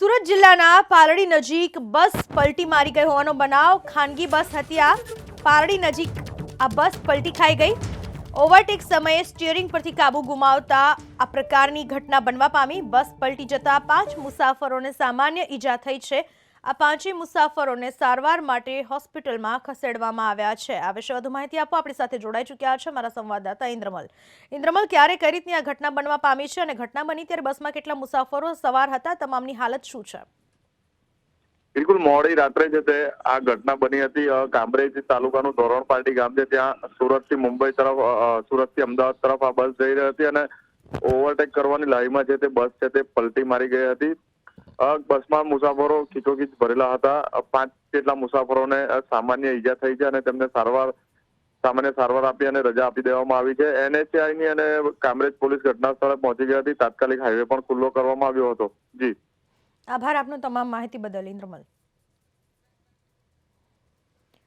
સુરત જિલ્લાના પારડી નજીક બસ પલટી મારી ગઈ હોવાનો બનાવ. ખાનગી બસ હતી આ. પારડી નજીક આ બસ પલટી ખાઈ ગઈ. ઓવરટેક સમયે સ્ટીયરિંગ પરથી કાબુ ગુમાવતા આ પ્રકારની ઘટના બનવા પામી. બસ પલટી જતા પાંચ મુસાફરોને સામાન્ય ઈજા થઈ છે. આ પાંચેય મુસાફરોને સારવાર માટે હોસ્પિટલમાં ખસેડવામાં આવ્યા છે. આ વિશે વધુ માહિતી આપો. આપણી સાથે જોડાઈ ચૂક્યા છે મારા સંવાદદાતા ઇન્દ્રમલ. ઇન્દ્રમલ, ક્યારે કઈ રીતની આ ઘટના બનવા પામી છે અને ઘટના બની ત્યારે બસમાં કેટલા મુસાફરો સવાર હતા? તમામની હાલત શું છે? બિલકુલ, મોડી રાત્રે છે તે આ ઘટના બની હતી કામરેજ તાલુકાનું ધોરણ પાર્ટી ગામ છે. ત્યાં સુરતથી મુંબઈ તરફ સુરતથી અમદાવાદ તરફ આ બસ જઈ રહી હતી અને ઓવરટેક કરવાની લાઈનમાં જે તે બસ છે તે પલટી મારી ગઈ હતી. બસમાં મુસાફરો ખીચોખીચ ભરેલા હતા. પાંચ જેટલા મુસાફરોને સામાન્ય ઈજા થઈ છે અને તેમને સારવાર, સામાન્ય સારવાર આપી અને રજા આપી દેવામાં આવી છે. એનએચઆઈ ની અને કામરેજ પોલીસ ઘટના સ્થળે પહોંચી ગઈ હતી. તાત્કાલિક હાઈવે પણ ખુલ્લો કરવામાં આવ્યો હતો. જી. આભાર આપનો તમામ માહિતી બદલ, ઇન્દ્રમલ.